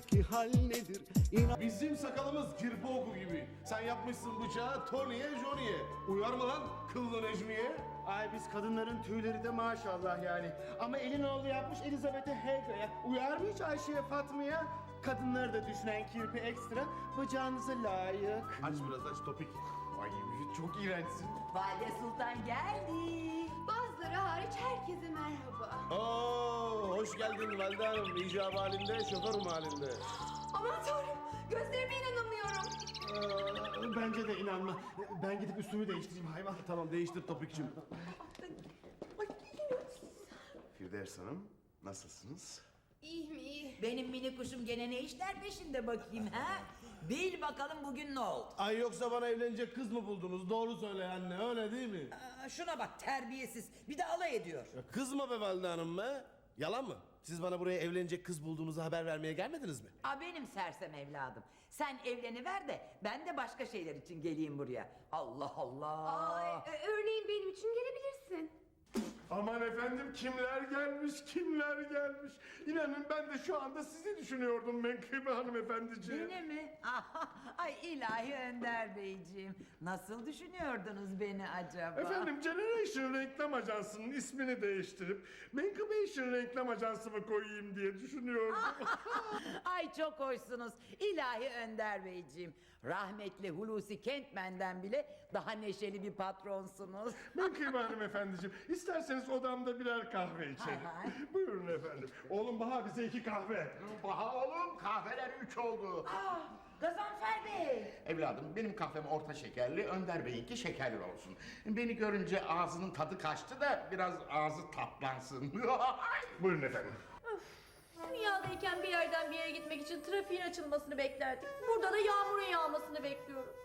içimdeki hal nedir? İnan Bizim sakalımız kirpi oku gibi. Sen yapmışsın bıçağı Tony'ye Johnny'ye. Uyar mı lan kıllı Necmiye? Ay biz kadınların tüyleri de maşallah yani. Ama elin oğlu yapmış Elizabeth'e Helga'ya. Uyar mı hiç Ayşe'ye Fatma'ya? Kadınları da düşünen kirpi ekstra bacağınıza layık. Aç biraz aç topik. Ay çok iğrençsin. Valide Sultan geldi. Bazıları hariç herkese merhaba. Oo, hoş geldin Valide Hanım. İcab halinde, şoförüm halinde. Aman tanrım gözlerime inanamıyorum. Ee, bence de inanma. Ben gidip üstümü değiştireyim hayvan. Tamam değiştir topikçim. Firdevs Hanım, nasılsınız? İyi mi iyi? Benim mini kuşum gene ne işler peşinde bakayım ha? Bil bakalım bugün ne oldu? Ay yoksa bana evlenecek kız mı buldunuz? Doğru söyle anne, öyle değil mi? Aa, şuna bak terbiyesiz. Bir de alay ediyor. Ya kız mı be Valide Hanım be? Yalan mı? Siz bana buraya evlenecek kız bulduğunuzu haber vermeye gelmediniz mi? Aa, benim sersem evladım. Sen evleniver de ben de başka şeyler için geleyim buraya. Allah Allah. Ay, e, örneğin benim için gelebilirsin. Aman efendim kimler gelmiş kimler gelmiş. İnanın ben de şu anda sizi düşünüyordum Menkıbe hanımefendiciğim. Beni mi? Ay ilahi Önder Beyciğim. Nasıl düşünüyordunuz beni acaba? Efendim Generation Reklam Ajansı'nın ismini değiştirip Menkıbation Reklam Ajansı mı koyayım diye düşünüyordum. Ay çok hoşsunuz. İlahi Önder Beyciğim. Rahmetli Hulusi Kentmen'den bile daha neşeli bir patronsunuz. Menkıbe hanımefendiciğim isterseniz odamda birer kahve içelim. Buyurun efendim. Oğlum Baha bize iki kahve. Baha oğlum kahveler üç oldu. Aa, Gazanfer Bey. Evladım benim kahvem orta şekerli, Önder Bey'inki şekerli olsun. Beni görünce ağzının tadı kaçtı da biraz ağzı tatlansın. Buyurun efendim. Dünyadayken bir yerden bir yere gitmek için trafiğin açılmasını beklerdik. Burada da yağmurun yağmasını bekliyoruz.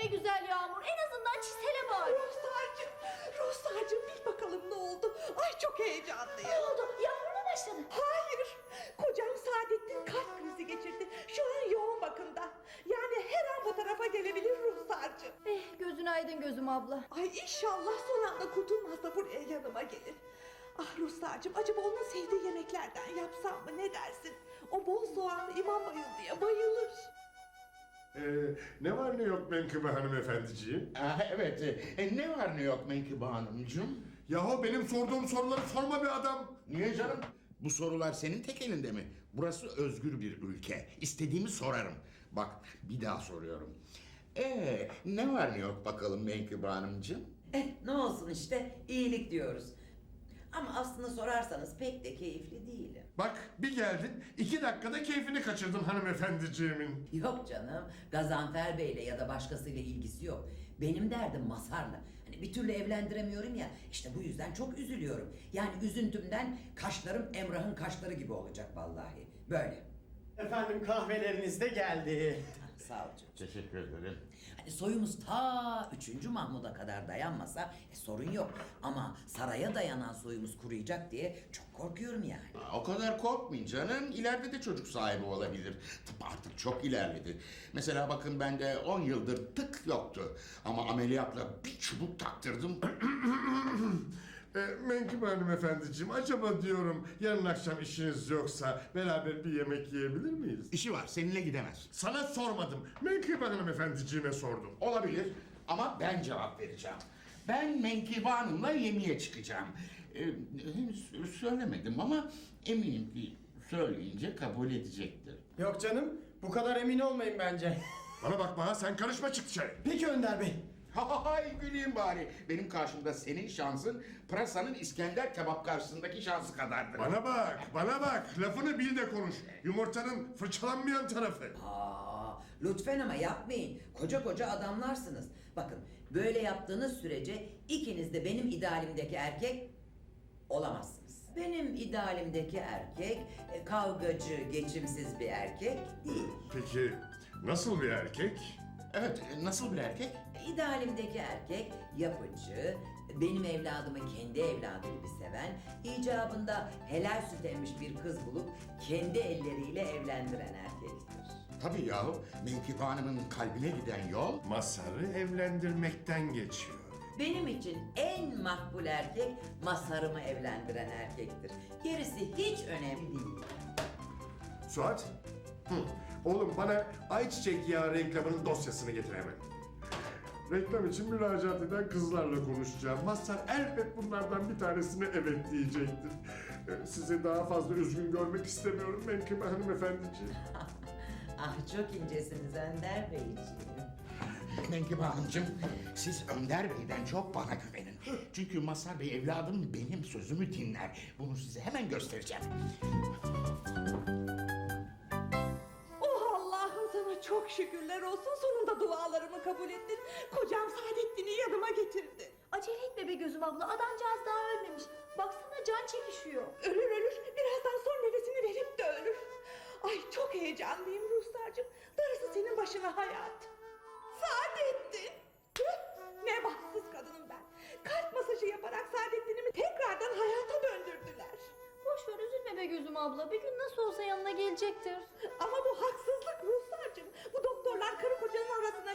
Be güzel yağmur en azından çisele bari. Ruhsarcığım, Ruhsarcığım bil bakalım ne oldu? Ay çok heyecanlıyım. Ne oldu? Yağmur mu başladı? Hayır, kocam Saadettin kalp krizi geçirdi. Şu an yoğun bakımda. Yani her an bu tarafa gelebilir Ruhsarcığım. Eh gözün aydın gözüm abla. Ay inşallah son anda kurtulmaz da buraya yanıma gelir. Ah Ruhsarcığım acaba onun sevdiği yemeklerden yapsam mı ne dersin? O bol soğanlı imam bayıldıya bayılır. Ee, ne var ne yok Menkıbe hanımefendiciğim? Aa, evet, e, ne var ne yok Menkıbe Hanımcığım? Yahu benim sorduğum soruları sorma bir adam. Niye canım? Bu sorular senin tek elinde mi? Burası özgür bir ülke. İstediğimi sorarım. Bak bir daha soruyorum. Ee, ne var ne yok bakalım Menkıbe Hanımcığım? Eh, ne olsun işte iyilik diyoruz. Ama aslında sorarsanız pek de keyifli değilim. Bak bir geldin iki dakikada keyfini kaçırdın hanımefendiciğimin. Yok canım, Gazanfer Bey'le ya da başkasıyla ilgisi yok. Benim derdim Masar'la. Hani bir türlü evlendiremiyorum ya, işte bu yüzden çok üzülüyorum. Yani üzüntümden kaşlarım Emrah'ın kaşları gibi olacak vallahi. Böyle. Efendim kahveleriniz de geldi. Sağ ol canım. Teşekkür ederim. Hani soyumuz ta 3. Mahmud'a kadar dayanmasa e, sorun yok. Ama saraya dayanan soyumuz kuruyacak diye çok korkuyorum yani. Aa, O kadar korkmayın canım. İleride de çocuk sahibi olabilir. Tıp artık çok ilerledi. Mesela bakın bende 10 yıldır tık yoktu. Ama ameliyatla bir çubuk taktırdım. Ee, Menkıbe hanımefendiciğim acaba diyorum yarın akşam işiniz yoksa beraber bir yemek yiyebilir miyiz? İşi var seninle gidemez. Sana sormadım. Menkıbe hanımefendiciğime sordum. Olabilir ama ben cevap vereceğim. Ben Menkibe Hanım'la yemeğe çıkacağım. Ee, henüz söylemedim ama eminim ki söyleyince kabul edecektir. Yok canım bu kadar emin olmayın bence. Bana bakma ha sen karışma çık dışarı. Peki Önder Bey. Hay güleyim bari. Benim karşımda senin şansın pırasanın İskender kebap karşısındaki şansı kadardır. Bana bak, bana bak. Lafını bil de konuş. Yumurtanın fırçalanmayan tarafı. Aa, lütfen ama yapmayın. Koca koca adamlarsınız. Bakın böyle yaptığınız sürece ikiniz de benim idealimdeki erkek olamazsınız. Benim idealimdeki erkek e, kavgacı, geçimsiz bir erkek değil. Peki nasıl bir erkek? Evet nasıl bir erkek? İdealimdeki erkek yapıcı, benim evladımı kendi evladı gibi seven, icabında helal süt emmiş bir kız bulup kendi elleriyle evlendiren erkektir. Tabii yahu Menkibe Hanım'ın kalbine giden yol Masarı evlendirmekten geçiyor. Benim için en makbul erkek Masar'ımı evlendiren erkektir. Gerisi hiç önemli değil. Suat, Hı. Oğlum bana ayçiçek yağı reklamının dosyasını getir hemen. Reklam için müracaat eden kızlarla konuşacağım. Mazhar elbet bunlardan bir tanesine evet diyecektir. Ee, Sizi daha fazla üzgün görmek istemiyorum Menkıbe hanımefendiciğim. Ah çok incesiniz Önder Beyciğim. Menkıbe Hanımcığım, siz Önder Bey'den çok bana güvenin. Çünkü Mazhar Bey evladım benim sözümü dinler. Bunu size hemen göstereceğim. Şükürler olsun. Sonunda dualarımı kabul ettin. Kocam Saadettin'i yanıma getirdi. Acele etme be gözüm abla adamcağız daha ölmemiş. Baksana can çekişiyor. Ölür ölür. Birazdan son nefesini verip de ölür. Ay çok heyecanlıyım Ruhsar'cığım. Darısı senin başına hayat. Saadettin. Ne bahtsız kadınım ben. Kalp masajı yaparak Saadettin'imi tekrardan hayata döndürdüler. Boş ver üzülme be gözüm abla. Bir gün nasıl olsa yanına gelecektir. Ama bu haksızlık Ruhsar'cığım.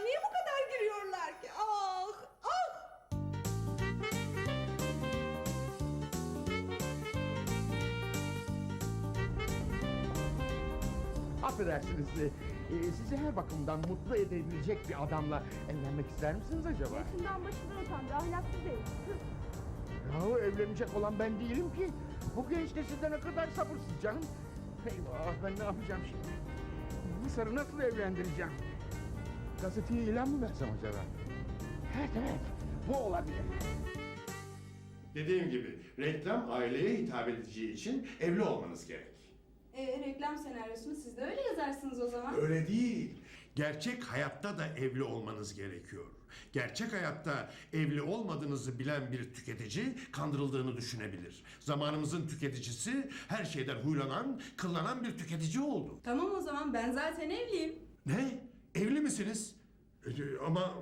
Niye bu kadar giriyorlar ki? Ah ah. Affedersiniz, e, e, sizi her bakımdan mutlu edebilecek bir adamla evlenmek ister misiniz acaba? Yaşından başından utandı ahlaksız değil. Yahu evlenecek olan ben değilim ki. Bu genç nesilde ne kadar sabırsız canım. Eyvah ben ne yapacağım şimdi? Bu sarı nasıl evlendireceğim? Gazeteye ilan mı versem acaba? Evet evet bu olabilir. Dediğim gibi reklam aileye hitap edeceği için evli olmanız gerek. Ee, reklam senaryosunu siz de öyle yazarsınız o zaman. Öyle değil. Gerçek hayatta da evli olmanız gerekiyor. Gerçek hayatta evli olmadığınızı bilen bir tüketici kandırıldığını düşünebilir. Zamanımızın tüketicisi her şeyden huylanan, kıllanan bir tüketici oldu. Tamam o zaman ben zaten evliyim. Ne? Evli misiniz? E, ama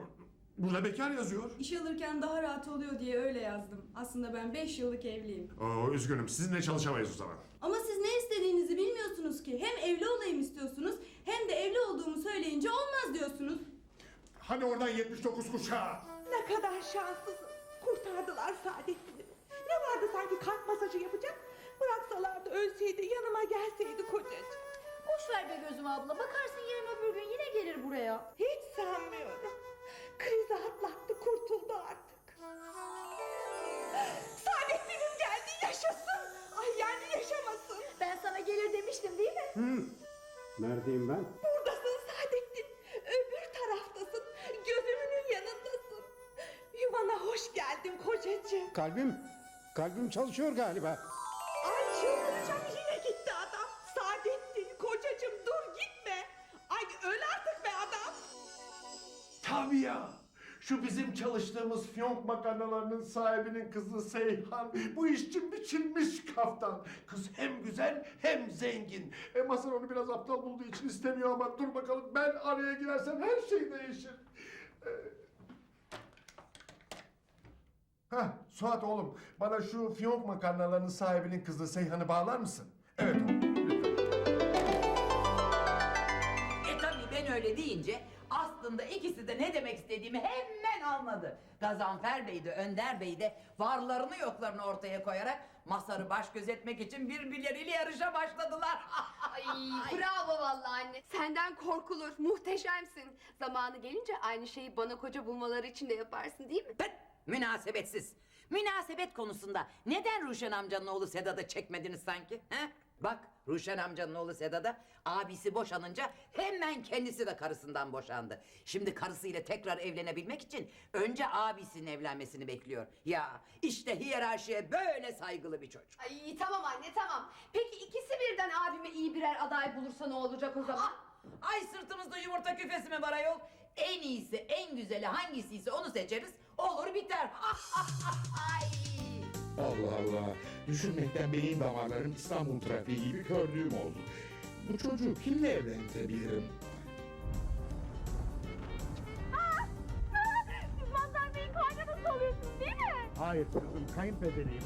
burada bekar yazıyor. İş alırken daha rahat oluyor diye öyle yazdım. Aslında ben 5 yıllık evliyim. Oo, üzgünüm sizinle çalışamayız o zaman. Ama siz ne istediğinizi bilmiyorsunuz ki. Hem evli olayım istiyorsunuz hem de evli olduğumu söyleyince olmaz diyorsunuz. Hani oradan 79 kuşağı? Ne kadar şanslısın. Kurtardılar Saadettin'i. Ne vardı sanki kalp masajı yapacak? Bıraksalardı ölseydi yanıma gelseydi kocacığım. Boş ver be gözüm abla. Bakarsın yarın öbür gün yine gelir buraya. Hiç sanmıyorum. Krizi atlattı kurtuldu artık. Saadettin'im geldi yaşasın. Ay yani yaşamasın. Ben sana gelir demiştim değil mi? Neredeyim ben? Buradasın Saadettin. Öbür taraftasın. Gözümünün yanındasın. Yuvana hoş geldin kocacığım. Kalbim, kalbim çalışıyor galiba. Ay çıldıracağım Şu bizim çalıştığımız fiyonk makarnalarının sahibinin kızı Seyhan. Bu iş için biçilmiş kaftan. Kız hem güzel hem zengin. E Mazhar onu biraz aptal bulduğu için istemiyor ama dur bakalım ben araya girersem her şey değişir. E... Hah Suat oğlum bana şu fiyonk makarnalarının sahibinin kızı Seyhan'ı bağlar mısın? Evet oğlum. E tabii ben öyle deyince aslında ikisi de ne demek istediğimi hemen anladı. Gazanfer Bey de Önder Bey de varlarını yoklarını ortaya koyarak Masar'ı baş gözetmek için birbirleriyle yarışa başladılar. Ay bravo vallahi anne. Senden korkulur. Muhteşemsin. Zamanı gelince aynı şeyi bana koca bulmaları için de yaparsın değil mi? Pıt! Münasebetsiz. Münasebet konusunda neden Ruşen amcanın oğlu Sedat'ı çekmediniz sanki? He? Bak Ruşen amcanın oğlu Sedat'a abisi boşanınca hemen kendisi de karısından boşandı. Şimdi karısıyla tekrar evlenebilmek için önce abisinin evlenmesini bekliyor. Ya işte hiyerarşiye böyle saygılı bir çocuk. Ay tamam anne tamam. Peki ikisi birden abime iyi birer aday bulursa ne olacak o zaman? Ay sırtımızda yumurta küfesi mi var ayol? En iyisi, en güzeli hangisiyse onu seçeriz. Olur biter. Ay. Allah Allah. Düşünmekten beyin damarlarım İstanbul trafiği gibi kördüğüm oldu. Bu çocuğu kimle evlendirebilirim? Siz Mazhar Bey'in kaynanası oluyorsunuz değil mi? Hayır kızım kayınpederiyim.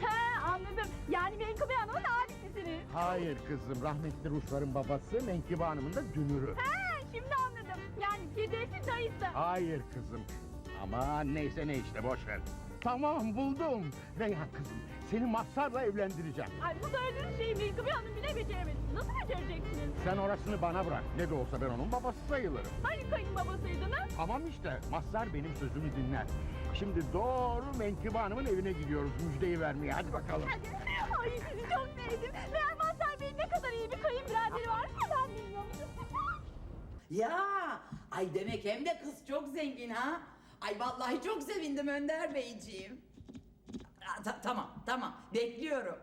He anladım. Yani Menkıbe Hanım'ın abisisiniz. Hayır kızım rahmetli Rusların babası Menkıbe Hanım'ın da dünürü. He şimdi anladım. Yani Firdevs'in dayısı. Hayır kızım. Ama neyse ne işte boş ver. Tamam buldum. Reyhan kızım seni Mazhar'la evlendireceğim. Ay bu söylediğiniz şeyi Menkıbe Hanım bile beceremediniz. Nasıl becereceksiniz? Sen orasını bana bırak. Ne de olsa ben onun babası sayılırım. Hani kayınbabasıydınız? Tamam işte Mazhar benim sözümü dinler. Şimdi doğru Menkıbe Hanım'ın evine gidiyoruz müjdeyi vermeye. Hadi bakalım. Ay sizi çok sevdim. Meğer Mazhar Bey'in ne kadar iyi bir kayınbiraderi var ki ben bilmiyormuşum. Ya ay demek hem de kız çok zengin ha. Ay vallahi çok sevindim Önder Beyciğim. Aa, ta- tamam tamam bekliyorum.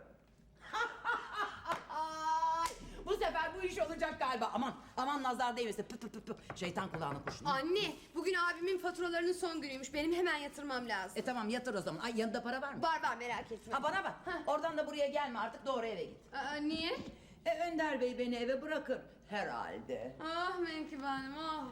Ay, bu sefer bu iş olacak galiba. Aman aman nazar değmesin. Pı pı pı pı. Şeytan kulağına kurşun. Anne bugün abimin faturalarının son günüymüş. Benim hemen yatırmam lazım. E tamam yatır o zaman. Ay yanında para var mı? Var var merak etme. Ha bana bak. Oradan da buraya gelme artık doğru eve git. Aa, niye? E Önder Bey beni eve bırakır herhalde. Ah Menkıbe Hanım ah.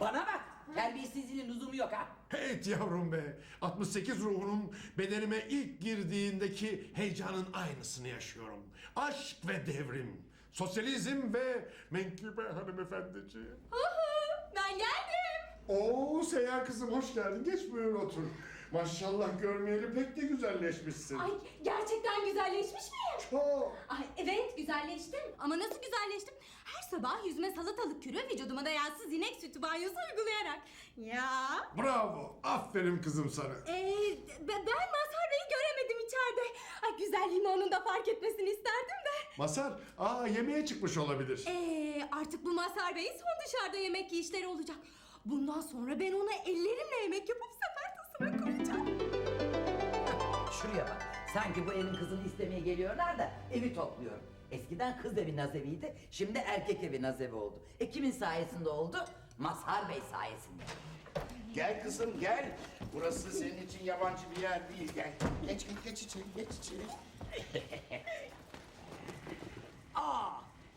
Bana bak. Terbiyesizliğin lüzumu yok ha. Evet yavrum be. 68 ruhunun bedenime ilk girdiğindeki heyecanın aynısını yaşıyorum. Aşk ve devrim. Sosyalizm ve menkıbe hanımefendiciğim. Ben geldim. Oo Seyhan kızım hoş geldin. Geç buyur otur. Maşallah görmeyeli pek de güzelleşmişsin. Ay gerçekten güzelleşmiş miyim? Çok. Ay evet güzelleştim. Ama nasıl güzelleştim? Her sabah yüzüme salatalık kürü, vücuduma da yağsız inek sütü banyosu uygulayarak. Ya. Bravo. Aferin kızım sana. Ee, ben Mazhar Bey'i göremedim içeride. Ay güzelliğimi onun da fark etmesini isterdim de. Masar, aa yemeğe çıkmış olabilir. Ee, artık bu Mazhar Bey'in son dışarıda yemek yiyişleri olacak. Bundan sonra ben ona ellerimle yemek yapıp sefer tasına koyacağım. Şuraya bak. Sanki bu evin kızını istemeye geliyorlar da evi topluyorum. Eskiden kız evi nazeviydi, şimdi erkek evi nazevi oldu. E kimin sayesinde oldu? Mazhar Bey sayesinde. Gel kızım gel. Burası senin için yabancı bir yer değil. Gel. Geç geç geç içeri geç içeri. Aa,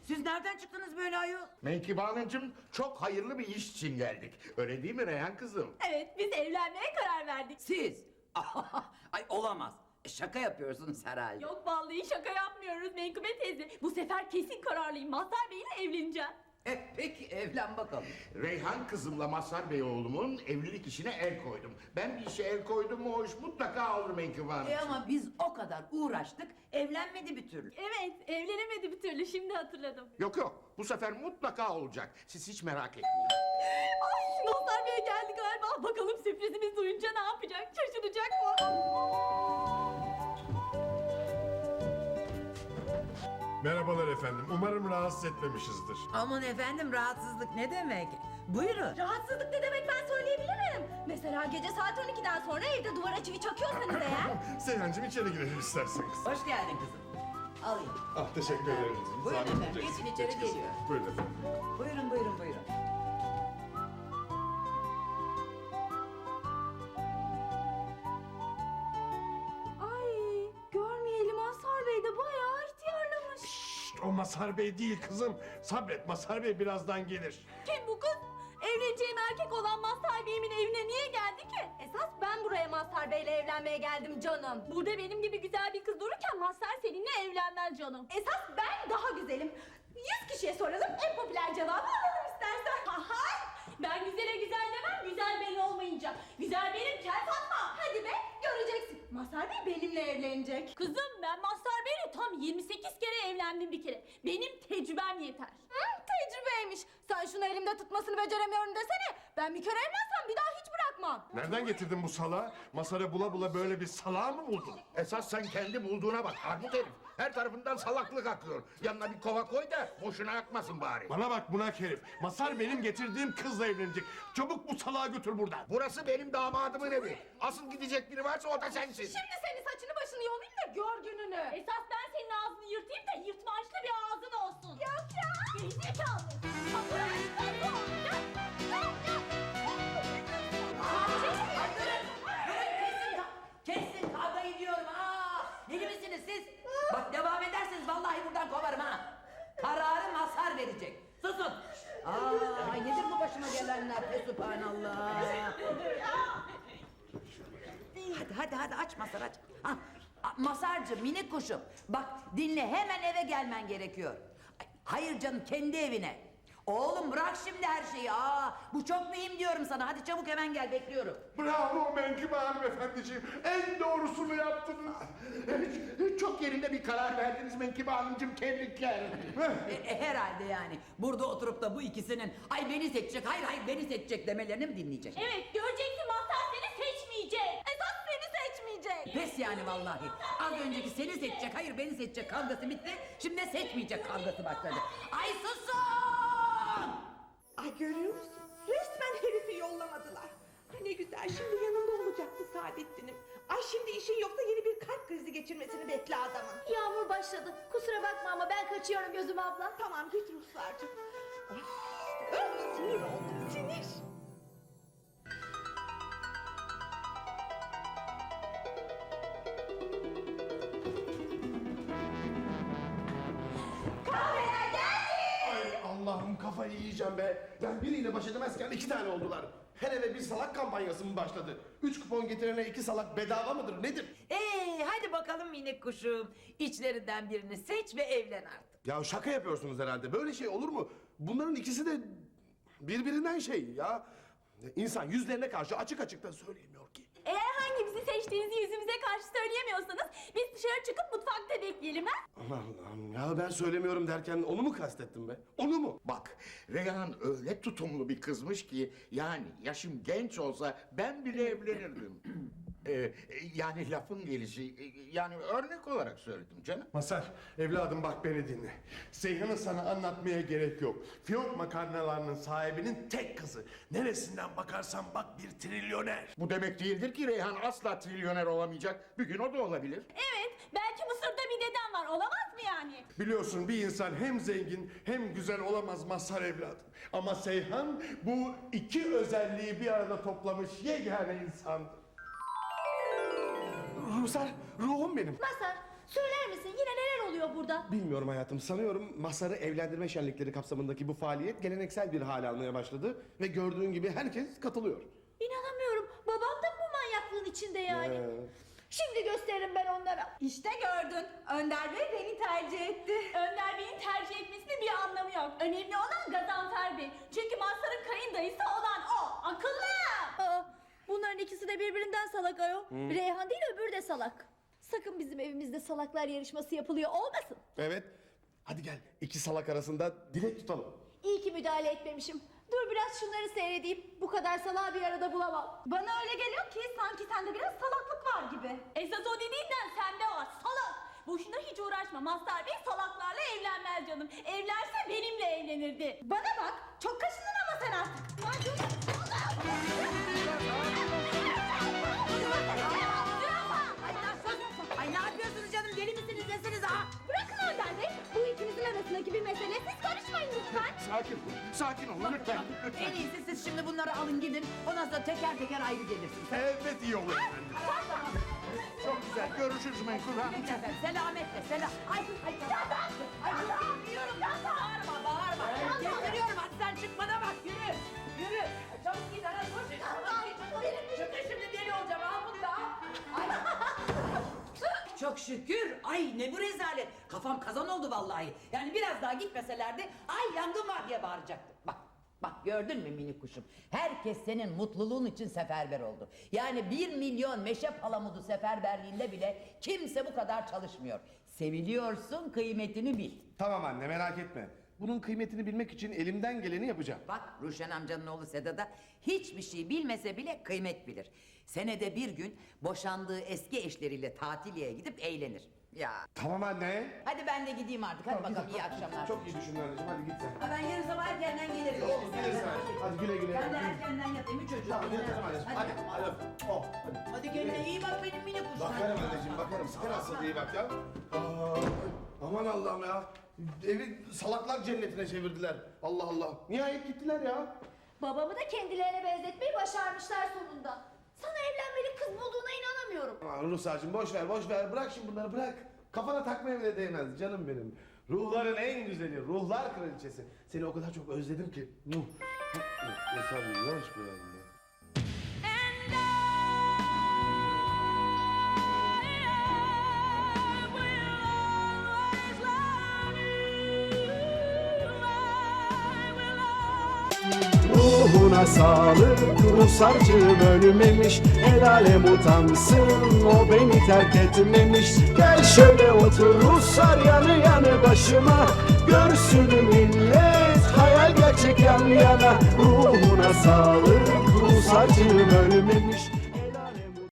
siz nereden çıktınız böyle ayol? Menkıbe Hanımcığım çok hayırlı bir iş için geldik. Öyle değil mi Reyhan kızım? Evet, biz evlenmeye karar verdik. Siz? Ay olamaz. E, şaka yapıyorsunuz herhalde. Yok vallahi şaka yapmıyoruz Menkıbe teyze. Bu sefer kesin kararlıyım. Mazhar Bey'le evleneceğim. E, peki evlen bakalım. Reyhan kızımla Mazhar Bey oğlumun evlilik işine el koydum. Ben bir işe el koydum mu o iş mutlaka olur Menkıbe Hanım. E ama biz o kadar uğraştık, evlenmedi bir türlü. Evet, evlenemedi bir türlü. Şimdi hatırladım. Yok yok bu sefer mutlaka olacak. Siz hiç merak etmeyin. ne yapacak? Şaşıracak mı? Merhabalar efendim. Umarım rahatsız etmemişizdir. Aman efendim rahatsızlık ne demek? Buyurun. Rahatsızlık ne demek ben söyleyebilirim. Mesela gece saat 12'den sonra evde duvara çivi çakıyorsanız eğer. Seyhancığım içeri girelim isterseniz. Hoş geldin kızım. Alayım. Ah teşekkür ederim. Buyurun Zahmet efendim, edeceksin. geçin içeri Geç kızım. geliyor. Buyurun efendim. Buyurun. O Masar Bey değil kızım. Sabret Masar Bey birazdan gelir. Kim bu kız? Evleneceğim erkek olan Mazhar Bey'imin evine niye geldi ki? Esas ben buraya Mazhar Bey'le evlenmeye geldim canım. Burada benim gibi güzel bir kız dururken Mazhar seninle evlenmez canım. Esas ben daha güzelim. Yüz kişiye soralım en popüler cevabı alalım istersen. Aha! Ben güzele güzel demem, güzel belli olmayınca. Güzel benim kel Fatma. Hadi be, göreceksin. Mazhar Bey benimle evlenecek. Kızım ben Mazhar Bey'le tam 28 kere evlendim bir kere. Benim tecrübem yeter. Hı, tecrübeymiş. Sen şunu elimde tutmasını beceremiyorum desene. Ben bir kere evlensem bir daha hiç bırakmam. Nereden getirdin bu salağı? Masara bula bula böyle bir salağı mı buldun? Esas sen kendi bulduğuna bak armut herif. Her tarafından salaklık akıyor. Yanına bir kova koy da boşuna akmasın bari. Bana bak bunak herif. Masar benim getirdiğim kızla evlenecek. Çabuk bu salağı götür buradan. Burası benim damadımın evi. Asıl gidecek biri varsa o da sensin. Şimdi senin saçını başını yolayım da gör gününü. Esas ben senin ağzını yırtayım da yırtmaçlı bir ağzın olsun. Yok ya. Gerizekalı. Kesin, Hadi hadi aç Masar aç. Ha, Masarcı minik kuşum. Bak dinle hemen eve gelmen gerekiyor. Ay, Hayır canım kendi evine. Oğlum bırak şimdi her şeyi. Aa, bu çok mühim diyorum sana. Hadi çabuk hemen gel bekliyorum. Bravo Menkıbe hanımefendiciğim. En doğrusunu yaptınız. Çok yerinde bir karar verdiniz Menkıbe Hanımcığım tebrikler. E, e, herhalde yani. Burada oturup da bu ikisinin ay beni seçecek, hayır hayır beni seçecek demelerini mi dinleyecek? Evet göreceksin Mazhar seni seçmeyecek. Esas beni seçmeyecek. Pes yani vallahi. Az önceki seni seçecek, hayır beni seçecek kavgası bitti. Şimdi de seçmeyecek kavgası başladı. Ay susun! Ay görüyor musun? Resmen herifi yollamadılar. Ay ne güzel şimdi yanımda olacaktı Saadettin'im. Ay şimdi işin yoksa yeni bir kalp krizi geçirmesini bekle adamın. Yağmur başladı. Kusura bakma ama ben kaçıyorum gözüm abla. Tamam git Ruslarcığım. Ay, öf, sinir oldum sinir. Kafayı yiyeceğim be. Ben biriyle baş edemezken iki tane oldular. Her eve bir salak kampanyası mı başladı? Üç kupon getirene iki salak bedava mıdır nedir? Ee, hadi bakalım minik kuşum. İçlerinden birini seç ve evlen artık. Ya şaka yapıyorsunuz herhalde. Böyle şey olur mu? Bunların ikisi de birbirinden şey ya. İnsan yüzlerine karşı açık açık da söyleyemiyor ki. Eğer hangimizi seçtiğinizi yüzümüze karşı söyleyemiyorsanız biz dışarı çıkıp mutfakta bekleyelim ha? Aman Allah'ım ya ben söylemiyorum derken onu mu kastettim be? Onu mu? Bak Reyhan öyle tutumlu bir kızmış ki yani yaşım genç olsa ben bile evlenirdim. Ee, yani lafın gelişi e, yani örnek olarak söyledim canım. Masar, evladım bak beni dinle. Seyhan'ı sana anlatmaya gerek yok. Fiyonk makarnalarının sahibinin tek kızı. Neresinden bakarsan bak bir trilyoner. Bu demek değildir ki Reyhan asla trilyoner olamayacak. Bir gün o da olabilir. Evet belki Mısır'da bir dedem var olamaz mı yani? Biliyorsun bir insan hem zengin hem güzel olamaz Mazhar evladım. Ama Seyhan bu iki özelliği bir arada toplamış yegane insandı. Ruhsar, ruhum benim. Masar söyler misin yine neler oluyor burada? Bilmiyorum hayatım. Sanıyorum Masar'ı evlendirme şenlikleri kapsamındaki bu faaliyet geleneksel bir hale almaya başladı. Ve gördüğün gibi herkes katılıyor. İnanamıyorum babam da bu manyaklığın içinde yani. Ee, Şimdi gösteririm ben onlara. İşte gördün. Önder Bey beni tercih etti. Önder Bey'in tercih etmesinin bir anlamı yok. Önemli olan Gazanfer Bey. Çünkü Mazhar'ın kayındayısı olan o. Akıllı. Aa, bunların ikisi de birbirinden salak ayol. Reyhan değil öbürü de salak. Sakın bizim evimizde salaklar yarışması yapılıyor olmasın. evet. Hadi gel. iki salak arasında dilek tutalım. İyi ki müdahale etmemişim. Dur biraz şunları seyredeyim. Bu kadar salağı bir arada bulamam. Bana öyle geliyor ki sanki sende biraz salaklık var gibi. Esas o dediğinden sende var salak. Boşuna hiç uğraşma Mazhar Bey salaklarla evlenmez canım. Evlense benimle evlenirdi. Bana bak çok kaşındın ama sen artık. Lan ha? Bırakın Bey. Bu ikimizin arasındaki bir mesele. Siz karışmayın lütfen. Sakin, sakin olun lütfen. En iyisi siz şimdi bunları alın gidin. Ondan sonra teker teker ayrı gelirsiniz. Evet iyi olur efendim. Çok güzel. Görüşürüz Menkul Hanım. Selametle selam. Ay ay ben ay bağırmıyorum ya bağırma Çok şükür. Ay ne bu rezalet. Kafam kazan oldu vallahi. Yani biraz daha gitmeselerdi ay yangın var diye bağıracaktım. Bak Bak gördün mü minik kuşum? Herkes senin mutluluğun için seferber oldu. Yani bir milyon meşe palamudu seferberliğinde bile kimse bu kadar çalışmıyor. Seviliyorsun kıymetini bil. Tamam anne merak etme. Bunun kıymetini bilmek için elimden geleni yapacağım. Bak Ruşen amcanın oğlu Seda da hiçbir şey bilmese bile kıymet bilir. Senede bir gün boşandığı eski eşleriyle tatiliye gidip eğlenir. Ya. Tamam anne. Hadi ben de gideyim artık. Hadi bakalım iyi akşamlar. Çok iyi düşündün anneciğim. Hadi git sen. Ha, ben yarın sabah erkenden gelirim. Olur, gelirsin hadi. Hadi güle güle. Ben de erkenden yatayım. Üç çocuğum. Tamam yatırım anneciğim. Hadi. Hadi. Oh, hadi. Hadi kendine iyi bak benim minik kuşum. Bakarım anneciğim bakarım. Sakın hastalığı iyi bak ya. Aa, aman Allah'ım ya. Evi salaklar cennetine çevirdiler. Allah Allah. Nihayet gittiler ya. Babamı da kendilerine benzetmeyi başarmışlar sonunda. Sana evlenmeli kız bulduğuna inanamıyorum. Aman Ruslarcığım boş ver boş ver. Bırak şimdi bunları bırak. Kafana takmaya bile değmez canım benim. Ruhların en güzeli, ruhlar kraliçesi. Seni o kadar çok özledim ki. Yanlış mı yazdım Ruhuna sağlık Ruhsarcığım ölmemiş El alem utansın O beni terk etmemiş. Gel şöyle otur Ruhsar yanı yanı başıma. Görsün millet Hayal gerçek yan yana. Ruhuna sağlık Ruhsarcığım ölmemiş